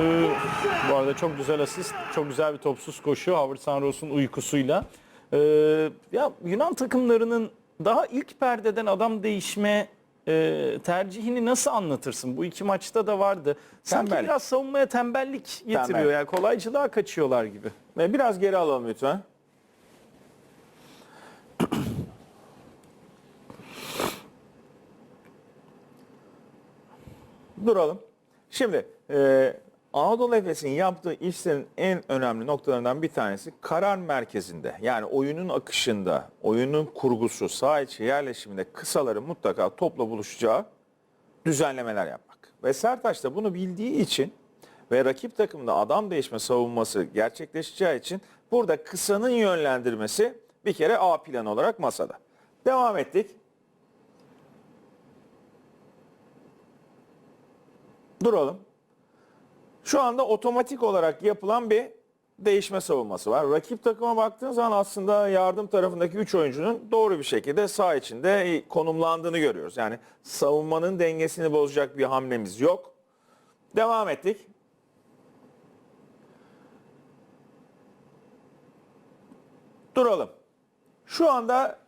Ee, bu arada çok güzel asist, çok güzel bir topsuz koşu Howard Sanros'un uykusuyla. Ee, ya Yunan takımlarının daha ilk perdeden adam değişme e, tercihini nasıl anlatırsın? Bu iki maçta da vardı. Sanki Tembellik. biraz savunmaya tembellik getiriyor. Tembel. Yani kolaycılığa kaçıyorlar gibi. Ve biraz geri alalım lütfen. Duralım. Şimdi e, Anadolu Efes'in yaptığı işlerin en önemli noktalarından bir tanesi karar merkezinde. Yani oyunun akışında, oyunun kurgusu, saha içi yerleşiminde kısaların mutlaka topla buluşacağı düzenlemeler yapmak. Ve Sertaç da bunu bildiği için ve rakip takımda adam değişme savunması gerçekleşeceği için burada kısanın yönlendirmesi bir kere A plan olarak masada. Devam ettik. Duralım. Şu anda otomatik olarak yapılan bir değişme savunması var. Rakip takıma baktığın zaman aslında yardım tarafındaki 3 oyuncunun doğru bir şekilde sağ içinde konumlandığını görüyoruz. Yani savunmanın dengesini bozacak bir hamlemiz yok. Devam ettik. Duralım. Şu anda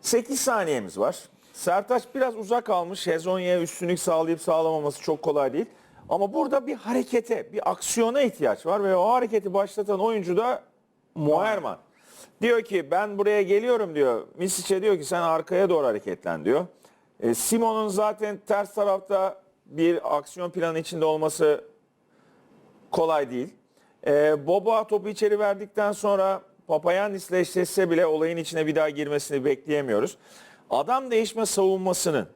8 saniyemiz var. Sertaç biraz uzak kalmış. Hezonya'ya üstünlük sağlayıp sağlamaması çok kolay değil. Ama burada bir harekete, bir aksiyona ihtiyaç var ve o hareketi başlatan oyuncu da Muayerman. Diyor ki ben buraya geliyorum diyor. Misic'e diyor ki sen arkaya doğru hareketlen diyor. E, Simon'un zaten ters tarafta bir aksiyon planı içinde olması kolay değil. Ee, Boba topu içeri verdikten sonra Papayannis'le eşleşse bile olayın içine bir daha girmesini bekleyemiyoruz. Adam değişme savunmasının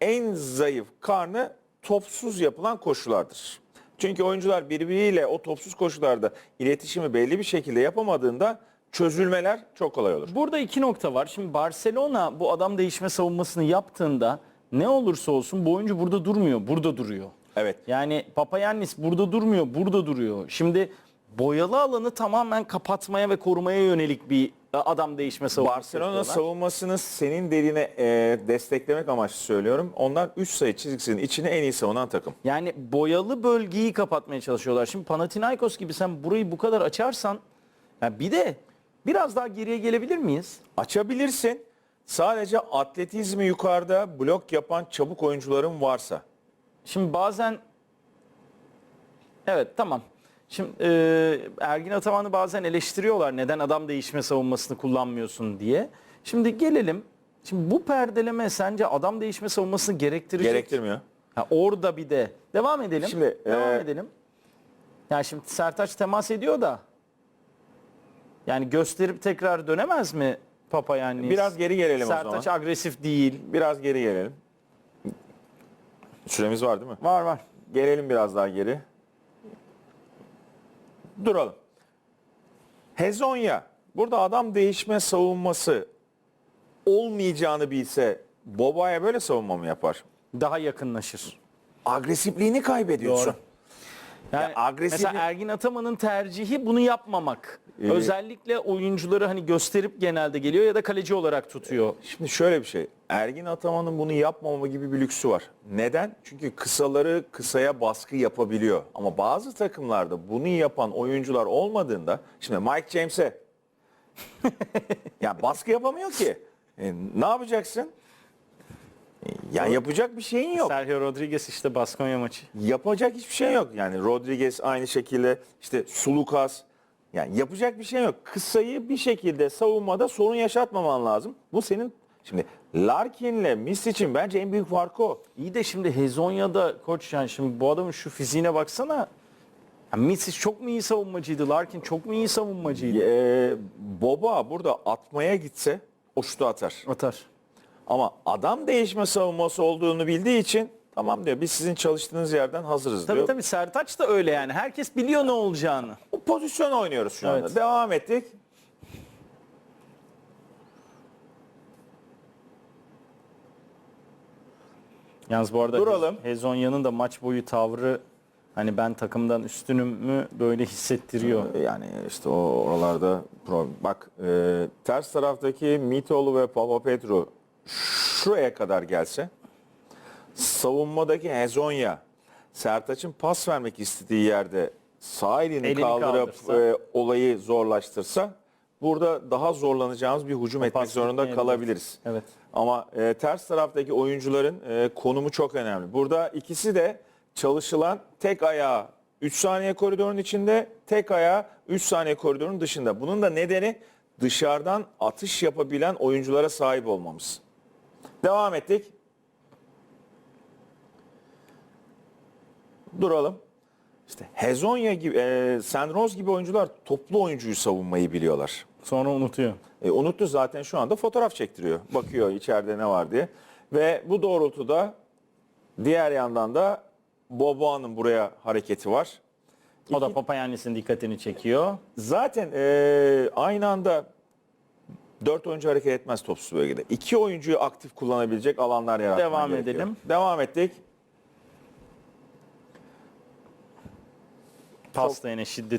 en zayıf karnı topsuz yapılan koşulardır. Çünkü oyuncular birbiriyle o topsuz koşularda iletişimi belli bir şekilde yapamadığında çözülmeler çok kolay olur. Burada iki nokta var. Şimdi Barcelona bu adam değişme savunmasını yaptığında ne olursa olsun bu oyuncu burada durmuyor, burada duruyor. Evet. Yani Papayannis burada durmuyor, burada duruyor. Şimdi boyalı alanı tamamen kapatmaya ve korumaya yönelik bir adam değişme savunması Barcelona yapıyorlar. savunmasını senin dediğine e, desteklemek amaçlı söylüyorum. Onlar 3 sayı çizgisinin içine en iyi savunan takım. Yani boyalı bölgeyi kapatmaya çalışıyorlar. Şimdi Panathinaikos gibi sen burayı bu kadar açarsan ya bir de biraz daha geriye gelebilir miyiz? Açabilirsin. Sadece atletizmi yukarıda blok yapan çabuk oyuncuların varsa. Şimdi bazen evet tamam. Şimdi e, Ergin Ataman'ı bazen eleştiriyorlar neden adam değişme savunmasını kullanmıyorsun diye. Şimdi gelelim. Şimdi bu perdeleme sence adam değişme savunmasını gerektirecek? Gerektirmiyor. Ha, orada bir de devam edelim. Şimdi, devam e, edelim. Yani şimdi Sertaç temas ediyor da yani gösterip tekrar dönemez mi Papa yani? Biraz geri gelelim o Sertaç zaman. agresif değil. Biraz geri gelelim. Süremiz var değil mi? Var var. Gelelim biraz daha geri. Duralım. Hezonya burada adam değişme savunması olmayacağını bilse Boba'ya böyle savunma mı yapar? Daha yakınlaşır. Agresifliğini kaybediyorsun. Doğru. Yani Ya agresif- mesela Ergin Ataman'ın tercihi bunu yapmamak. Ee, Özellikle oyuncuları hani gösterip genelde geliyor ya da kaleci olarak tutuyor. Şimdi şöyle bir şey. Ergin Ataman'ın bunu yapmama gibi bir lüksü var. Neden? Çünkü kısaları kısaya baskı yapabiliyor. Ama bazı takımlarda bunu yapan oyuncular olmadığında şimdi Mike James'e ya baskı yapamıyor ki. E, ne yapacaksın? E, ya yapacak bir şeyin yok. Sergio Rodriguez işte Baskonya maçı. Yapacak hiçbir şey yok. Yani Rodriguez aynı şekilde işte Sulukas yani yapacak bir şey yok. Kısayı bir şekilde savunmada sorun yaşatmaman lazım. Bu senin şimdi Larkin'le Miss için bence en büyük farkı o. İyi de şimdi Hezonya'da koç yani şimdi bu adamın şu fiziğine baksana. Ya Mitsic çok mu iyi savunmacıydı? Larkin çok mu iyi savunmacıydı? Ee, Boba burada atmaya gitse o şutu atar. Atar. Ama adam değişme savunması olduğunu bildiği için tamam diyor biz sizin çalıştığınız yerden hazırız Tabii diyor. tabii Sertaç da öyle yani. Herkes biliyor ne olacağını. O pozisyon oynuyoruz şu anda. Evet. Devam ettik. Yalnız bu arada Duralım. Hezonya'nın da maç boyu tavrı hani ben takımdan üstünüm mü böyle hissettiriyor. Yani işte o oralarda problem. Bak e, ters taraftaki Mitoğlu ve Papapetru şuraya kadar gelse savunmadaki Hezonya Sertaç'ın pas vermek istediği yerde sağ elini, Elini kaldırıp kaldırsa. e, olayı zorlaştırsa burada daha zorlanacağımız bir hücum etmek Pas zorunda kalabiliriz. Evet. Ama e, ters taraftaki oyuncuların e, konumu çok önemli. Burada ikisi de çalışılan tek ayağı 3 saniye koridorun içinde, tek ayağı 3 saniye koridorun dışında. Bunun da nedeni dışarıdan atış yapabilen oyunculara sahip olmamız. Devam ettik. Duralım. İşte Hezonya gibi, e, Senroz gibi oyuncular toplu oyuncuyu savunmayı biliyorlar. Sonra unutuyor. E, unuttu zaten şu anda fotoğraf çektiriyor. Bakıyor içeride ne var diye. Ve bu doğrultuda diğer yandan da Boboa'nın buraya hareketi var. O da Papayannis'in dikkatini çekiyor. Zaten e, aynı anda dört oyuncu hareket etmez topsuz bölgede. İki oyuncuyu aktif kullanabilecek alanlar yaratman Devam gerekiyor. edelim. Devam ettik. Pasta yine şiddetli